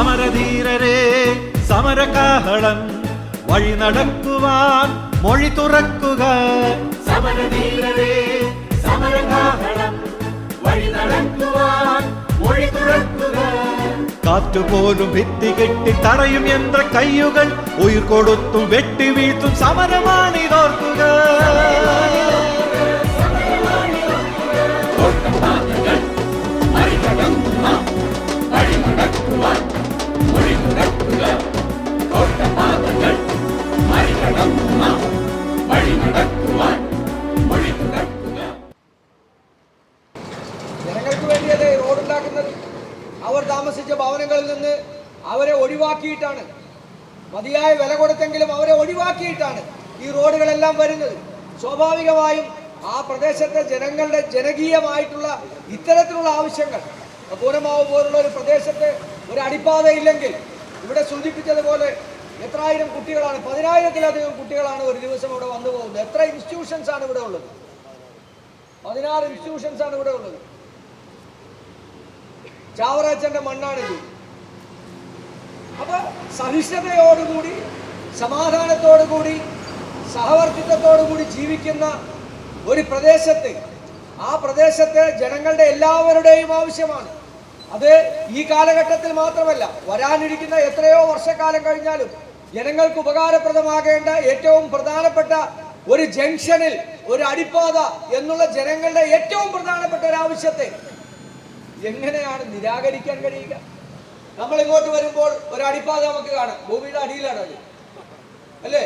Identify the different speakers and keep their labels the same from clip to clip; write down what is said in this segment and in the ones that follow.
Speaker 1: സമരധീരരെ സമരകാഹളം വഴി നടക്കുവാൻ മൊഴി തുറക്കുക. സമരധീരരെ സമരകാഹളം വഴി നടക്കുവാൻ മൊഴി തുറക്കുക. കാറ്റുപോലും ഭിത്തി കെട്ടി തടയും യന്ത്ര കയ്യുകൾ ഉയർ കൊടുത്തും വെട്ടി വീഴ്ത്തും സമരമാണിതോർക്കുക
Speaker 2: ജനങ്ങൾക്ക് വേണ്ടിയല്ലേ റോഡ് ഉണ്ടാക്കുന്നത്? അവർ താമസിച്ച ഭവനങ്ങളിൽ നിന്ന് അവരെ ഒഴിവാക്കിയിട്ടാണ്. മതിയായ വില കൊടുത്തെങ്കിലും അവരെ ഒഴിവാക്കിയിട്ടാണ് ഈ റോഡുകളെല്ലാം വരുന്നത്. സ്വാഭാവികമായും ആ പ്രദേശത്തെ ജനങ്ങളുടെ ജനകീയമായിട്ടുള്ള ഇത്തരത്തിലുള്ള ആവശ്യങ്ങൾ പൂരമാവ് പോലുള്ള ഒരു പ്രദേശത്ത് ഒരു അടിപ്പാതയില്ലെങ്കിൽ ഇവിടെ സൂചിപ്പിച്ചതുപോലെ എത്രായിരം കുട്ടികളാണ് പതിനായിരത്തിലധികം കുട്ടികളാണ് ഒരു ദിവസം ഇവിടെ വന്നു പോകുന്നത്. എത്ര ഇൻസ്റ്റിറ്റ്യൂഷൻസ് ആണ് ഇവിടെ ഉള്ളത്? പതിനാറ് ഇൻസ്റ്റിറ്റ്യൂഷൻസ് ആണ് ഇവിടെ ഉള്ളത്. ചാവറാച്ചന്റെ മണ്ണാണിത് അപ്പൊ സഹിഷ്ണുതയോടുകൂടി സമാധാനത്തോടുകൂടി സഹവർത്തിത്വത്തോടുകൂടി ജീവിക്കുന്ന ഒരു പ്രദേശത്ത് ആ പ്രദേശത്ത് ജനങ്ങളുടെ എല്ലാവരുടെയും ആവശ്യമാണ്. അത് ഈ കാലഘട്ടത്തിൽ മാത്രമല്ല വരാനിരിക്കുന്ന എത്രയോ വർഷക്കാലം കഴിഞ്ഞാലും ജനങ്ങൾക്ക് ഉപകാരപ്രദമാകേണ്ട ഏറ്റവും പ്രധാനപ്പെട്ട ഒരു ജംഗ്ഷനിൽ ഒരു അടിപ്പാത എന്നുള്ള ജനങ്ങളുടെ ഏറ്റവും പ്രധാനപ്പെട്ട ഒരു ആവശ്യത്തെ എങ്ങനെയാണ് നിരാകരിക്കാൻ കഴിയുക? നമ്മൾ ഇങ്ങോട്ട് വരുമ്പോൾ ഒരു അടിപ്പാത നമുക്ക് കാണാം. ഭൂമിയുടെ അടിയിലാണ് അത് അല്ലേ?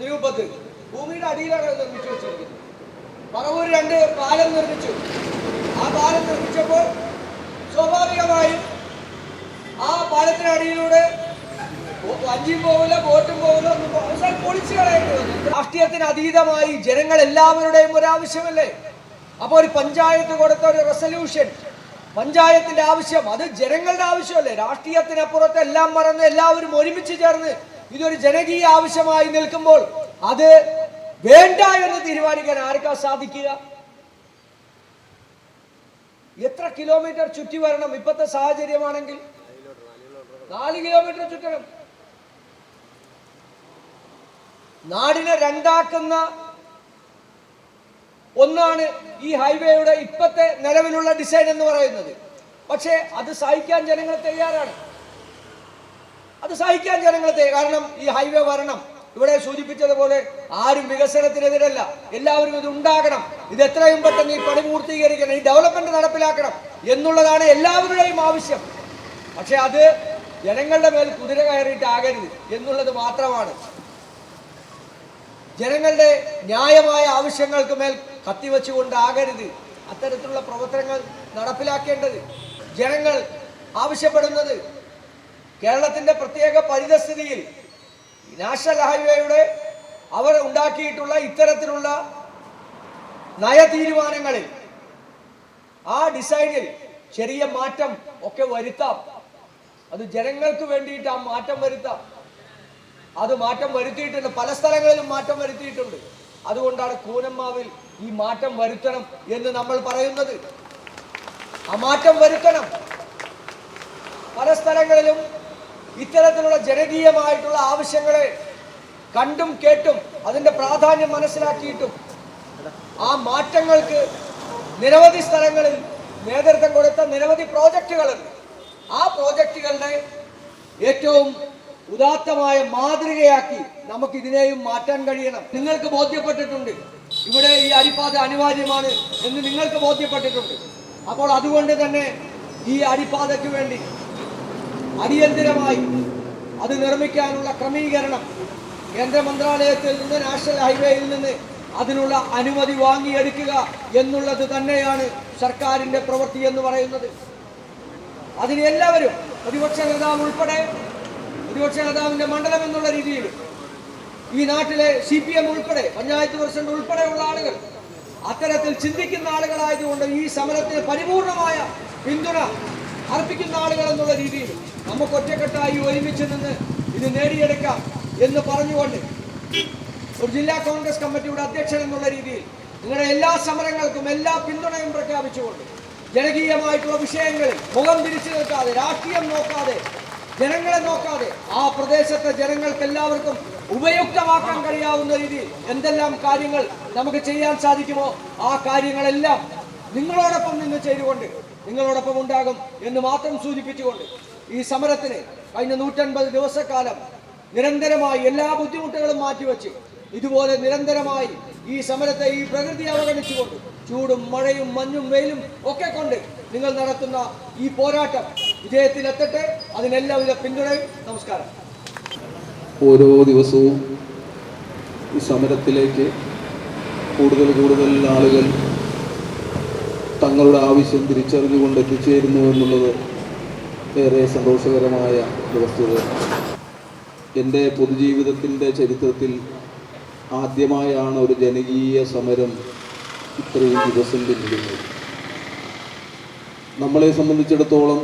Speaker 2: നിരൂപത്തിൽ ഭൂമിയുടെ അടിയിലാണ് അത് നിർമ്മിച്ചു വെച്ചിരിക്കുന്നത്? പറവൂർ രണ്ട് പാലം നിർമ്മിച്ചു. ആ പാലം നിർമ്മിച്ചപ്പോൾ സ്വാഭാവികമായും ആ പാലത്തിനടിയിലൂടെ വഞ്ചിയും പോകില്ല ബോട്ടും പോകില്ല അവസാനം പൊളിച്ചു കളയേണ്ടി രാഷ്ട്രീയത്തിന് അതീതമായി ജനങ്ങൾ എല്ലാവരുടെയും ഒരാവശ്യമല്ലേ അപ്പൊ ഒരു പഞ്ചായത്ത് കൊടുത്ത ഒരു റെസൊല്യൂഷൻ പഞ്ചായത്തിന്റെ ആവശ്യം അത് ജനങ്ങളുടെ ആവശ്യമല്ലേ? രാഷ്ട്രീയത്തിനപ്പുറത്ത് എല്ലാം മറന്ന് എല്ലാവരും ഒരുമിച്ച് ചേർന്ന് ഇതൊരു ജനകീയ ആവശ്യമായി നിൽക്കുമ്പോൾ അത് വേണ്ട എന്ന് തീരുമാനിക്കാൻ ആർക്കാ സാധിക്കുക? എത്ര കിലോമീറ്റർ ചുറ്റി വരണം ഇപ്പോഴത്തെ സാഹചര്യമാണെങ്കിൽ? നാല് കിലോമീറ്റർ ചുറ്റണം. നാടിനെ രണ്ടാക്കുന്ന ഒന്നാണ് ഈ ഹൈവേയുടെ ഇപ്പത്തെ നിലവിലുള്ള ഡിസൈൻ എന്ന് പറയുന്നത്. പക്ഷേ അത് സഹിക്കാൻ ജനങ്ങൾ തയ്യാറാണ്. അത് സഹിക്കാൻ ജനങ്ങൾ കാരണം ഈ ഹൈവേ വരണം ഇവിടെ സൂചിപ്പിച്ചതുപോലെ ആരും വികസനത്തിനെതിരല്ല. എല്ലാവരും ഇത് ഉണ്ടാകണം. ഇത് എത്രയും പെട്ടെന്ന് ഈ പണി പൂർത്തീകരിക്കണം ഈ ഡെവലപ്മെന്റ് നടപ്പിലാക്കണം എന്നുള്ളതാണ് എല്ലാവരുടെയും ആവശ്യം. പക്ഷെ അത് ജനങ്ങളുടെ മേൽ കുതിര കയറിയിട്ടാകരുത് എന്നുള്ളത് മാത്രമാണ്. ജനങ്ങളുടെ ന്യായമായ ആവശ്യങ്ങൾക്ക് മേൽ കത്തിവെച്ചുകൊണ്ടാകരുത് അത്തരത്തിലുള്ള പ്രവർത്തനങ്ങൾ നടപ്പിലാക്കേണ്ടത് ജനങ്ങൾ ആവശ്യപ്പെടുന്നത്. കേരളത്തിന്റെ പ്രത്യേക പരിതസ്ഥിതിയിൽ നാഷണൽ ഹൈവേയുടെ അവർ ഉണ്ടാക്കിയിട്ടുള്ള ഇത്തരത്തിലുള്ള നയതീരുമാനങ്ങളിൽ ആ ഡിസൈനിൽ ചെറിയ മാറ്റം ഒക്കെ വരുത്താം. അത് ജനങ്ങൾക്ക് വേണ്ടിയിട്ട് ആ മാറ്റം വരുത്താം. അത് മാറ്റം വരുത്തിയിട്ടുണ്ട്. പല സ്ഥലങ്ങളിലും മാറ്റം വരുത്തിയിട്ടുണ്ട്. അതുകൊണ്ടാണ് കൂനമ്മാവിൽ ഈ മാറ്റം വരുത്തണം എന്ന് നമ്മൾ പറയുന്നത്. ആ മാറ്റം വരുത്തണം. പല സ്ഥലങ്ങളിലും ഇത്തരത്തിലുള്ള ജനകീയമായിട്ടുള്ള ആവശ്യങ്ങളെ കണ്ടും കേട്ടും അതിന്റെ പ്രാധാന്യം മനസ്സിലാക്കിയിട്ടും ആ മാറ്റങ്ങൾക്ക് നിരവധി സ്ഥലങ്ങളിൽ നേതൃത്വം കൊടുത്ത നിരവധി പ്രോജക്റ്റുകളുണ്ട്. ആ പ്രോജക്റ്റുകളുടെ ഏറ്റവും ഉദാത്തമായ മാതൃകയാക്കി നമുക്ക് ഇതിനെയും മാറ്റാൻ കഴിയണം. നിങ്ങൾക്ക് ബോധ്യപ്പെട്ടിട്ടുണ്ട്. ഇവിടെ ഈ അരിപ്പാത അനിവാര്യമാണ് എന്ന് നിങ്ങൾക്ക് ബോധ്യപ്പെട്ടിട്ടുണ്ട്. അപ്പോൾ അതുകൊണ്ട് തന്നെ ഈ അരിപ്പാതയ്ക്ക് വേണ്ടി അടിയന്തിരമായി അത് നിർമ്മിക്കാനുള്ള ക്രമീകരണം കേന്ദ്ര മന്ത്രാലയത്തിൽ നിന്ന് നാഷണൽ ഹൈവേയിൽ നിന്ന് അതിനുള്ള അനുമതി വാങ്ങിയെടുക്കുക എന്നുള്ളത് തന്നെയാണ് സർക്കാരിന്റെ പ്രവൃത്തി എന്ന് പറയുന്നത്. അതിന് എല്ലാവരും പ്രതിപക്ഷ നേതാവ് ഉൾപ്പെടെ പ്രതിപക്ഷ നേതാവിന്റെ മണ്ഡലം എന്നുള്ള രീതിയിൽ ഈ നാട്ടിലെ സി പി എം ഉൾപ്പെടെ പഞ്ചായത്ത് പ്രസിഡന്റ് ഉൾപ്പെടെയുള്ള ആളുകൾ അത്തരത്തിൽ ചിന്തിക്കുന്ന ആളുകളായതുകൊണ്ട് ഈ സമരത്തിന് പരിപൂർണമായ പിന്തുണ അർപ്പിക്കുന്ന ആളുകൾ എന്നുള്ള രീതിയിൽ നമുക്ക് ഒറ്റക്കെട്ടായി ഒരുമിച്ച് നിന്ന് ഇത് നേടിയെടുക്കാം എന്ന് പറഞ്ഞുകൊണ്ട് ഒരു ജില്ലാ കോൺഗ്രസ് കമ്മിറ്റിയുടെ അധ്യക്ഷൻ എന്നുള്ള രീതിയിൽ നിങ്ങളുടെ എല്ലാ സമരങ്ങൾക്കും എല്ലാ പിന്തുണയും പ്രഖ്യാപിച്ചുകൊണ്ട് ജനകീയമായിട്ടുള്ള വിഷയങ്ങളിൽ മുഖം തിരിച്ചു നിൽക്കാതെ രാഷ്ട്രീയം നോക്കാതെ ജനങ്ങളെ നോക്കാതെ ആ പ്രദേശത്തെ ജനങ്ങൾക്ക് എല്ലാവർക്കും ഉപയുക്തമാക്കാൻ കഴിയാവുന്ന രീതിയിൽ എന്തെല്ലാം കാര്യങ്ങൾ നമുക്ക് ചെയ്യാൻ സാധിക്കുമോ ആ കാര്യങ്ങളെല്ലാം നിങ്ങളോടൊപ്പം നിന്ന് ചെയ്തുകൊണ്ട് നിങ്ങളോടൊപ്പം ഉണ്ടാകും എന്ന് മാത്രം സൂചിപ്പിച്ചുകൊണ്ട് ഈ സമരത്തിന് കഴിഞ്ഞ നൂറ്റൻപത് ദിവസക്കാലം നിരന്തരമായി എല്ലാ ബുദ്ധിമുട്ടുകളും മാറ്റിവെച്ച് ഇതുപോലെ നിരന്തരമായി ഈ സമരത്തെ ഈ പ്രകൃതി അവഗണിച്ചുകൊണ്ട് ചൂടും മഴയും മഞ്ഞും വെയിലും ഒക്കെ കൊണ്ട് നിങ്ങൾ നടത്തുന്ന ഈ പോരാട്ടം വിജയത്തിലെത്തട്ടെ. അതിനെല്ലാവിധ പിന്തുണയും നമസ്കാരം.
Speaker 3: ഓരോ ദിവസവും ഈ സമരത്തിലേക്ക് കൂടുതൽ കൂടുതൽ ആളുകൾ തങ്ങളുടെ ആവശ്യം തിരിച്ചറിഞ്ഞുകൊണ്ട് എത്തിച്ചേരുന്നു എന്നുള്ളത് ഏറെ സന്തോഷകരമായ ഒരു വസ്തുത എന്റെ പൊതുജീവിതത്തിന്റെ ചരിത്രത്തിൽ ആദ്യമായാണ് ഒരു ജനകീയ സമരം ഇത്രയും ദിവസം പിന്നിടുന്നത്. നമ്മളെ സംബന്ധിച്ചിടത്തോളം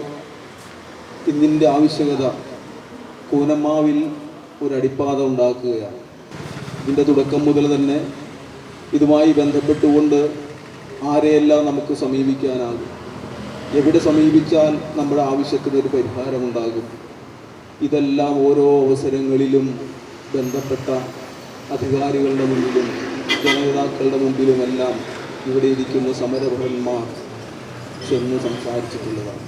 Speaker 3: ഇന്നിന്റെ ആവശ്യകത കൂനമാവിൽ ഒരു അടിപ്പാത ഉണ്ടാക്കുകയാണ്. ഇതിന്റെ തുടക്കം മുതൽ തന്നെ ഇതുമായി ബന്ധപ്പെട്ടുകൊണ്ട് ആരെയെല്ലാം നമുക്ക് സമീപിക്കാനാകും? എവിടെ സമീപിച്ചാൽ നമ്മുടെ ആവശ്യത്തിന് ഒരു പരിഹാരമുണ്ടാകും ഇതെല്ലാം ഓരോ അവസരങ്ങളിലും ബന്ധപ്പെട്ട അധികാരികളുടെ മുമ്പിലും ജനനേതാക്കളുടെ മുമ്പിലുമെല്ലാം ഇവിടെ ഇരിക്കുന്ന സമരഭടന്മാർ ചെന്ന് സംസാരിച്ചിട്ടുള്ളതാണ്.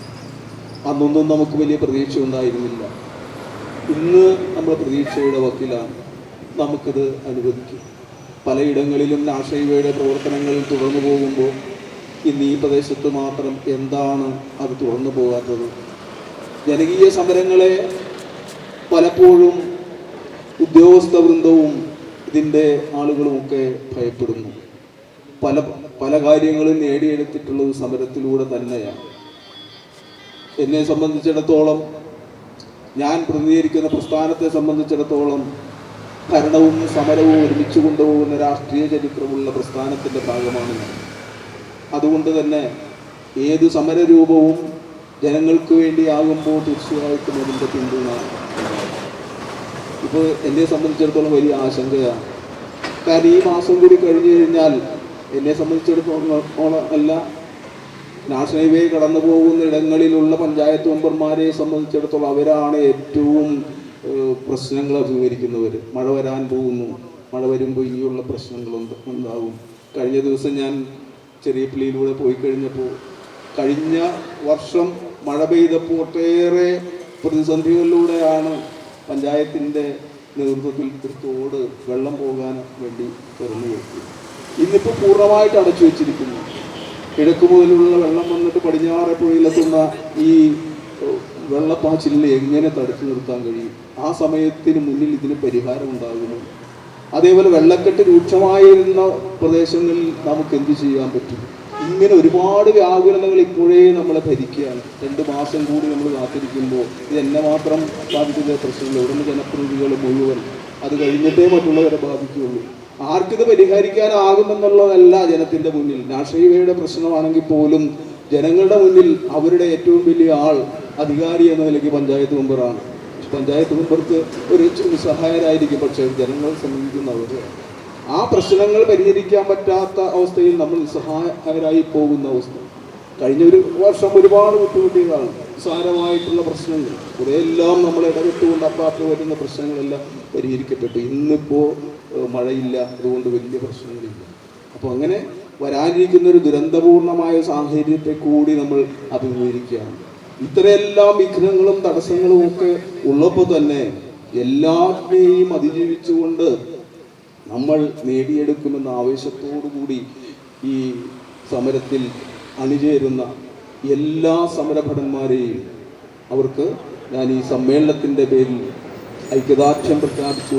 Speaker 3: അന്നൊന്നും നമുക്ക് വലിയ പ്രതീക്ഷ ഉണ്ടായിരുന്നില്ല ഇന്ന് നമ്മൾ പ്രതീക്ഷയുടെ വക്കിലാണ് നമുക്കത് അനുവദിക്കും പലയിടങ്ങളിലും നാഷൈവയുടെ പ്രവർത്തനങ്ങൾ തുടർന്നു പോകുമ്പോൾ ഇന്ന് ഈ പ്രദേശത്ത് മാത്രം എന്താണ് അത് തുറന്നു പോകാത്തത്? ജനകീയ സമരങ്ങളെ പലപ്പോഴും ഉദ്യോഗസ്ഥ വൃന്ദവും ഇതിന്റെ ആളുകളുമൊക്കെ ഭയപ്പെടുന്നു. പല പല കാര്യങ്ങളും നേടിയെടുത്തിട്ടുള്ളത് സമരത്തിലൂടെ തന്നെയാണ്. എന്നെ സംബന്ധിച്ചിടത്തോളം ഞാൻ പ്രതിനിധീകരിക്കുന്ന പ്രസ്ഥാനത്തെ സംബന്ധിച്ചിടത്തോളം ഭരണവും സമരവും ഒരുമിച്ച് കൊണ്ടുപോകുന്ന രാഷ്ട്രീയ ചരിത്രമുള്ള പ്രസ്ഥാനത്തിന്റെ ഭാഗമാണ് ഞാൻ. അതുകൊണ്ട് തന്നെ ഏത് സമരരൂപവും ജനങ്ങൾക്ക് വേണ്ടിയാകുമ്പോൾ തീർച്ചയായിട്ടും അതിന്റെ പിന്തുണ. ഇപ്പോൾ എന്നെ സംബന്ധിച്ചിടത്തോളം വലിയ ആശങ്കയാണ്. കാരണം ഈ മാസം കൂടി കഴിഞ്ഞു കഴിഞ്ഞാൽ എന്നെ സംബന്ധിച്ചിടത്തോളം അല്ല നാഷണൽ ഹൈവേ കടന്നു പോകുന്ന ഇടങ്ങളിലുള്ള പഞ്ചായത്ത് മെമ്പർമാരെ സംബന്ധിച്ചിടത്തോളം അവരാണ് ഏറ്റവും പ്രശ്നങ്ങൾ അഭിമുഖീകരിക്കുന്നവർ മഴ വരാൻ പോകുന്നു. മഴ വരുമ്പോൾ ഇനിയുള്ള പ്രശ്നങ്ങൾ ഉണ്ട്- ഉണ്ടാകും. കഴിഞ്ഞ ദിവസം ഞാൻ ചെറിയ പിള്ളിയിലൂടെ പോയി കഴിഞ്ഞപ്പോൾ കഴിഞ്ഞ വർഷം മഴ പെയ്തപ്പോൾ ഒട്ടേറെ പ്രതിസന്ധികളിലൂടെയാണ് പഞ്ചായത്തിന്റെ നേതൃത്വത്തിൽ തോട് വെള്ളം പോകാൻ വേണ്ടി തുറന്നു കൊടുത്തു ഇന്നിപ്പോൾ പൂർണമായിട്ട് അടച്ചു വെച്ചിരിക്കുന്നു. കിഴക്ക് മുതലുള്ള വെള്ളം വന്നിട്ട് പടിഞ്ഞാറെ പുഴയിലെത്തുന്ന ഈ വെള്ളപ്പാച്ചിലിനെ എങ്ങനെ തടുത്തു നിർത്താൻ കഴിയും? ആ സമയത്തിന് മുന്നിൽ ഇതിന് പരിഹാരം ഉണ്ടാകുന്നു അതേപോലെ വെള്ളക്കെട്ട് രൂക്ഷമായിരുന്ന പ്രദേശങ്ങളിൽ നമുക്ക് എന്ത് ചെയ്യാൻ പറ്റും? ഇങ്ങനെ ഒരുപാട് വ്യാകുലതകൾ ഇപ്പോഴേ നമ്മളെ ഭരിക്കുകയാണ്. രണ്ട് മാസം കൂടി നമ്മൾ കാത്തിരിക്കുമ്പോൾ ഇത് എന്നെ മാത്രം ബാധിക്കുന്ന പ്രശ്നമില്ല. ഉടനെ ജനപ്രതിനിധികൾ മുഴുവൻ അത് കഴിഞ്ഞിട്ടേ മറ്റുള്ളവരെ ബാധിക്കുകയുള്ളൂ. ആർക്കിത് പരിഹരിക്കാനാകുമെന്നുള്ളതല്ല ജനത്തിന്റെ മുന്നിൽ. രാഷ്ട്രീയയുടെ പ്രശ്നമാണെങ്കിൽ പോലും ജനങ്ങളുടെ മുന്നിൽ അവരുടെ ഏറ്റവും വലിയ ആൾ അധികാരി എന്ന നിലയ്ക്ക് പഞ്ചായത്ത് മെമ്പറാണ്. പഞ്ചായത്ത് മെമ്പർക്ക് ഒരു സഹായരായിരിക്കും. പക്ഷേ ജനങ്ങളെ സമീപിക്കുന്നവർ ആ പ്രശ്നങ്ങൾ പരിഹരിക്കാൻ പറ്റാത്ത അവസ്ഥയിൽ നമ്മൾ നിസ്സഹായരായി പോകുന്ന അവസ്ഥ. കഴിഞ്ഞ ഒരു വർഷം ഒരുപാട് ബുദ്ധിമുട്ടിയതാണ്. സാരമായിട്ടുള്ള പ്രശ്നങ്ങൾ. കുറെയെല്ലാം നമ്മൾ ഇടപെട്ടുകൊണ്ട് അപ്പാട്ട് വരുന്ന പ്രശ്നങ്ങളെല്ലാം പരിഹരിക്കപ്പെട്ടു. ഇന്നിപ്പോൾ മഴയില്ല. അതുകൊണ്ട് വലിയ പ്രശ്നങ്ങളില്ല. അപ്പോൾ അങ്ങനെ വരാനിരിക്കുന്ന ഒരു ദുരന്തപൂർണമായ സാഹചര്യത്തെ കൂടി നമ്മൾ അഭിമുഖീകരിക്കുകയാണ്. ഇത്രയെല്ലാം വിഘ്നങ്ങളും തടസ്സങ്ങളും ഒക്കെ ഉള്ളപ്പോൾ തന്നെ എല്ലാത്തിനെയും അതിജീവിച്ചുകൊണ്ട് നമ്മൾ നേടിയെടുക്കുമെന്ന ആവേശത്തോടു കൂടി ഈ സമരത്തിൽ അണിചേരുന്ന എല്ലാ സമരഭടന്മാരെയും അവർക്ക് ഞാൻ ഈ സമ്മേളനത്തിന്റെ പേരിൽ ഐക്യദാർഢ്യം പ്രഖ്യാപിച്ചു.